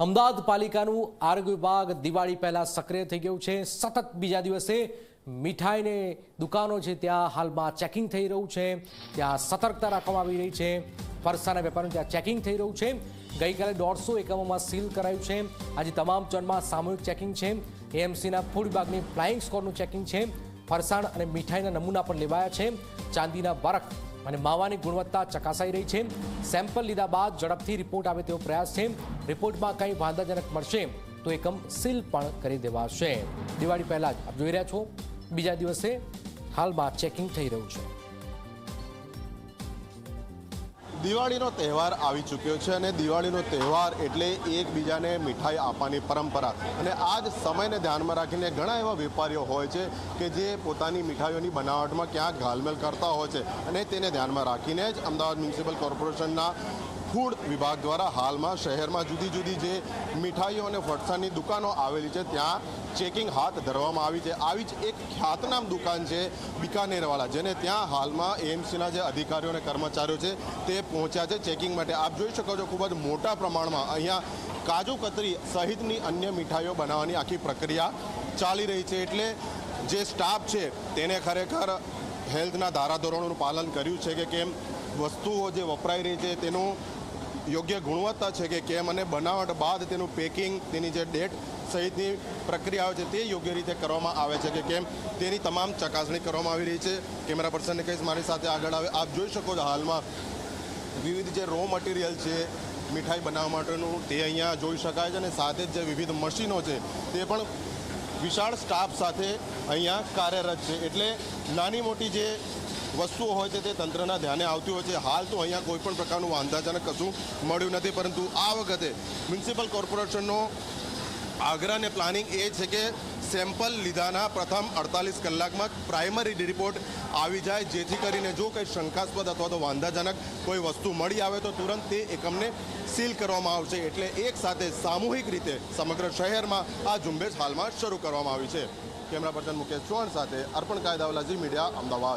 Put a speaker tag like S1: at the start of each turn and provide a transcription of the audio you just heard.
S1: અમદાવાદ પાલિકાનું આરોગ્ય વિભાગ દિવાળી પહેલાં સક્રિય થઈ ગયું છે. સતત બીજા દિવસે મીઠાઈને દુકાનો છે ત્યાં હાલમાં ચેકિંગ થઈ રહ્યું છે. ત્યાં સતર્કતા રાખવામાં આવી રહી છે. ફરસાના વેપારનું ત્યાં ચેકિંગ થઈ રહ્યું છે. ગઈકાલે દોઢસો એકમોમાં સીલ કરાયું છે. આજે તમામ ચણમાં સામૂહિક ચેકિંગ છે. એએમસીના ફૂડ વિભાગની ફ્લાઇંગ સ્કોડનું ચેકિંગ છે. ફરસાણ અને મીઠાઈના નમૂના પણ લેવાયા છે. ચાંદીના વરખ અને માવાની ગુણવત્તા ચકાસાઈ રહી છે. સેમ્પલ લીધા બાદ ઝડપથી રિપોર્ટ આવે તેવો પ્રયાસ છે. રિપોર્ટમાં કંઈ વાંધાજનક મળશે તો એકમ સીલ પણ કરી દેવાશે. દિવાળી પહેલાં જ આપ જોઈ રહ્યા છો. બીજા દિવસે હાલમાં ચેકિંગ થઈ રહ્યું છે.
S2: દિવાળીનો તહેવાર આવી ચૂક્યો છે અને દિવાળીનો તહેવાર એટલે એકબીજાને મીઠાઈ આપવાની પરંપરા. અને આ જ સમયને ધ્યાનમાં રાખીને ઘણા એવા વેપારીઓ હોય છે કે જે પોતાની મીઠાઈઓની બનાવટમાં ક્યાંક ઘાલમેલ કરતા હોય છે. અને તેને ધ્યાનમાં રાખીને જ અમદાવાદ મ્યુનિસિપલ કોર્પોરેશનના ફૂડ વિભાગ દ્વારા હાલમાં શહેરમાં જુદી જુદી જે મીઠાઈઓ અને ફરસાણની દુકાનો આવેલી છે, ત્યાં ચેકિંગ હાથ ધરવામાં આવી છે. આવી જ એક ખ્યાતનામ દુકાન છે બિકાનેરવાળા, જેને ત્યાં હાલમાં એએમસીના જે અધિકારીઓ અને કર્મચારીઓ છે તે પહોંચ્યા છે ચેકિંગ માટે. આપ જોઈ શકો છો ખૂબ જ મોટા પ્રમાણમાં અહીંયા કાજુ કતરી સહિતની અન્ય મીઠાઈઓ બનાવવાની આખી પ્રક્રિયા ચાલી રહી છે. એટલે જે સ્ટાફ છે તેને ખરેખર હેલ્થના ધારાધોરણોનું પાલન કર્યું છે કે કેમ વસ્તુઓ જે વપરાઈ રહી છે તેનું યોગ્ય ગુણવત્તા છે કે કેમ અને બનાવટ બાદ તેનું પેકિંગ તેની જે ડેટ સહિતની પ્રક્રિયાઓ છે તે યોગ્ય રીતે કરવામાં આવે છે કે કેમ, તેની તમામ ચકાસણી કરવામાં આવી રહી છે. કેમેરા પર્સનને કહીશ મારી સાથે આગળ આવે. આપ જોઈ શકો છો હાલમાં વિવિધ જે રો મટીરિયલ છે, મીઠાઈ બનાવવા માટેનું તે અહીંયા જોઈ શકાય છે અને સાથે જ જે વિવિધ મશીનો છે તે પણ વિશાળ સ્ટાફ સાથે અહીંયા કાર્યરત છે. એટલે નાની મોટી જે વસ્તુઓ હોય છે તે તંત્રના ધ્યાને આવતી હોય છે. હાલ તો અહીંયા કોઈપણ પ્રકારનું વાંધાજનક કશું મળ્યું નથી, પરંતુ આ વખતે મ્યુનિસિપલ કોર્પોરેશનનો આગ્રહ અને પ્લાનિંગ એ છે કે સેમ્પલ લીધાના પ્રથમ અડતાલીસ કલાકમાં પ્રાઇમરી રિપોર્ટ આવી જાય, જેથી કરીને જો કંઈ શંકાસ્પદ અથવા તો વાંધાજનક કોઈ વસ્તુ મળી આવે તો તુરંત તે એકમને સીલ કરવામાં આવશે. એટલે એક સાથે સામૂહિક રીતે સમગ્ર શહેરમાં આ ઝુંબેશ હાલમાં શરૂ કરવામાં આવી છે. કેમેરા પર્સન મુકેશ ચૌહાણ સાથે અર્પણ કાયદાવાલા ઝી મીડિયા, અમદાવાદ.